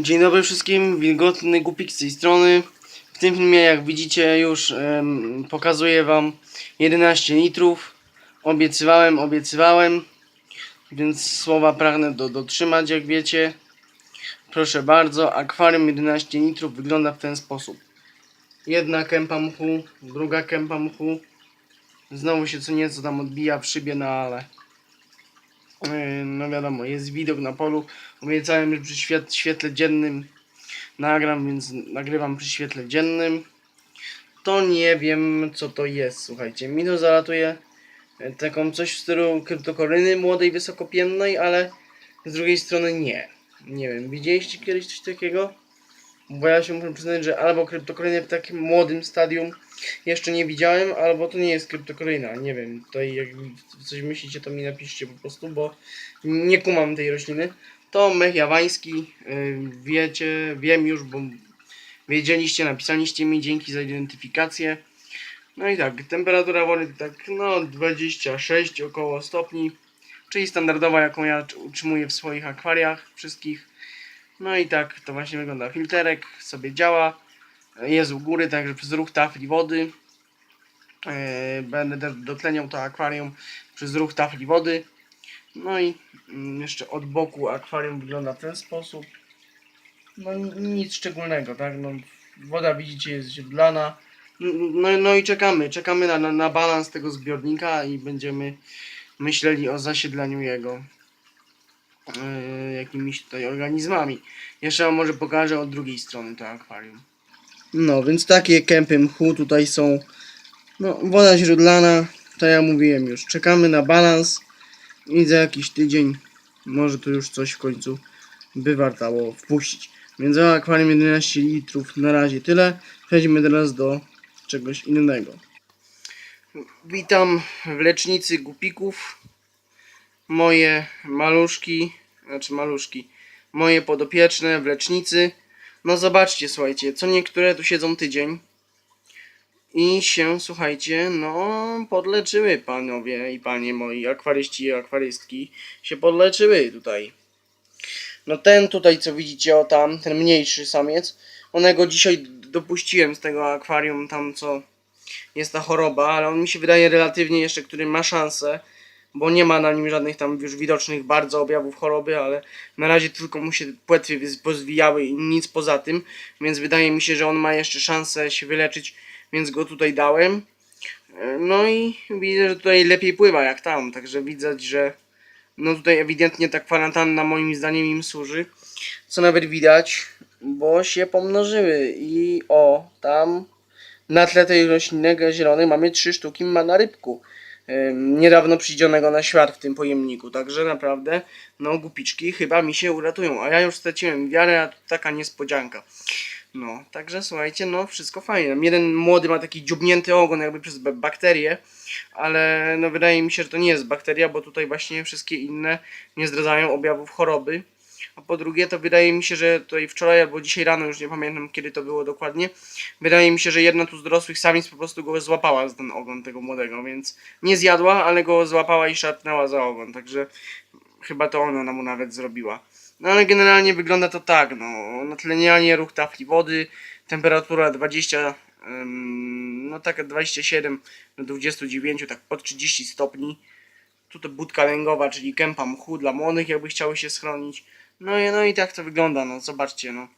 Dzień dobry wszystkim, wilgotny głupik z tej strony. W tym filmie, jak widzicie, już em, pokazuję wam 11 litrów. Obiecywałem, obiecywałem, więc słowa pragnę do, dotrzymać, jak wiecie. Proszę bardzo, akwarium 11 litrów wygląda w ten sposób. Jedna kępa mchu, druga kępa mchu. Znowu się co nieco tam odbija w szybie, ale... Yy, No wiadomo, jest widok na polu. Obiecałem, że przy świet, świetle dziennym nagram, więc nagrywam przy świetle dziennym. To nie wiem, co to jest, słuchajcie. Mi to zalatuje e, taką coś w stylu kryptokoryny młodej, wysokopiennej, ale z drugiej strony nie. Nie wiem, widzieliście kiedyś coś takiego? Bo ja się muszę przyznać, że albo kryptokoryny w takim młodym stadium jeszcze nie widziałem, albo to nie jest kryptokoryna. Nie wiem, tutaj jak coś myślicie, to mi napiszcie po prostu, bo nie kumam tej rośliny. To mech jawański, yy, wiecie, wiem już, bo wiedzieliście, napisaliście mi, dzięki za identyfikację. No i tak, temperatura wody tak, no 26 około stopni, czyli standardowa, jaką ja utrzymuję w swoich akwariach wszystkich. No i tak to właśnie wygląda. Filterek sobie działa, jest u góry, także przez ruch tafli wody. e, Będę dotleniał to akwarium przez ruch tafli wody. No i mm, jeszcze od boku akwarium wygląda w ten sposób. No ni- nic szczególnego, tak? No, woda widzicie jest źródlana. No, no i czekamy, czekamy na, na, na balans tego zbiornika i będziemy myśleli o zasiedleniu jego e, jakimiś tutaj organizmami. Jeszcze wam może pokażę od drugiej strony to akwarium. No, więc takie kępy mchu tutaj są. No, woda źródlana, to ja mówiłem już. Czekamy na balans i za jakiś tydzień może tu już coś w końcu by wartało wpuścić. Więc o akwarium 11 litrów na razie tyle. Przejdźmy teraz do czegoś innego. Witam w lecznicy gupików. Moje maluszki, znaczy maluszki, moje podopieczne w lecznicy. No zobaczcie, słuchajcie, co niektóre tu siedzą tydzień i się, słuchajcie, no podleczyły panowie i panie moi, akwaryści i akwarystki się podleczyły tutaj. No ten tutaj, co widzicie, o tam, ten mniejszy samiec, onego dzisiaj dopuściłem z tego akwarium tam, co jest ta choroba, ale on mi się wydaje relatywnie jeszcze, który ma szansę, bo nie ma na nim żadnych tam już widocznych bardzo objawów choroby, ale na razie tylko mu się płetwy pozwijały i nic poza tym, więc wydaje mi się, że on ma jeszcze szansę się wyleczyć, więc go tutaj dałem. E, No i widzę, że tutaj lepiej pływa jak tam, także widać, że no tutaj ewidentnie ta kwarantanna moim zdaniem im służy, co nawet widać, bo się pomnożyły i o, tam na tle tej roślinnego zielonej mamy trzy sztuki ma na rybku niedawno przyjdzionego na świat w tym pojemniku. Także naprawdę, no gupiczki chyba mi się uratują. A ja już straciłem wiarę, a taka niespodzianka. No, także słuchajcie, no wszystko fajnie. Jeden młody ma taki dziubnięty ogon jakby przez ba- bakterię, ale no wydaje mi się, że to nie jest bakteria, bo tutaj właśnie wszystkie inne nie zdradzają objawów choroby. A po drugie, to wydaje mi się, że tutaj wczoraj albo dzisiaj rano, już nie pamiętam kiedy to było dokładnie, wydaje mi się, że jedna tu z dorosłych samic po prostu go złapała z ten ogon tego młodego, więc nie zjadła, ale go złapała i szarpnęła za ogon, także chyba to ona mu nawet zrobiła. No ale generalnie wygląda to tak, no, natlenianie, ruch tafli wody, temperatura 20, ym, no taka 27 do 29, tak pod 30 stopni. Tutaj budka lęgowa, czyli kępa mchu dla młodych, jakby chciały się schronić. No i, no i tak to wygląda, no zobaczcie, no.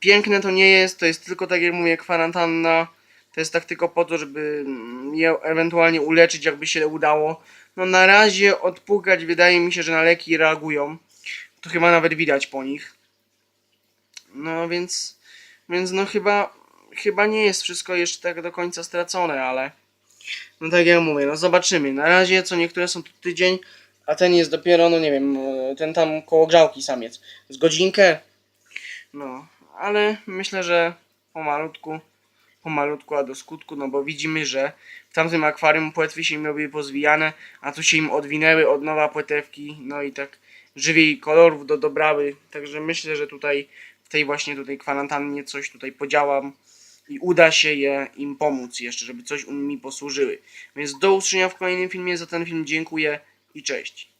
Piękne to nie jest, to jest tylko tak jak mówię, kwarantanna. To jest tak tylko po to, żeby mm, je ewentualnie uleczyć, jakby się udało. No na razie odpukać, wydaje mi się, że na leki reagują. To chyba nawet widać po nich. No więc, więc no chyba, chyba nie jest wszystko jeszcze tak do końca stracone, ale no tak jak mówię, no zobaczymy. Na razie co niektóre są tu tydzień, a ten jest dopiero, no nie wiem, e, ten tam koło grzałki samiec. Z godzinkę. No, ale myślę, że pomalutku, pomalutku, a do skutku, no bo widzimy, że w tamtym akwarium płetwy się im robiły pozwijane, a tu się im odwinęły od nowa płetewki, no i tak żywiej kolorów do, dobrały. Także myślę, że tutaj w tej właśnie tutaj kwarantannie coś tutaj podziałam i uda się je im pomóc jeszcze, żeby coś mi posłużyły. Więc do usłyszenia w kolejnym filmie. Za ten film dziękuję i cześć.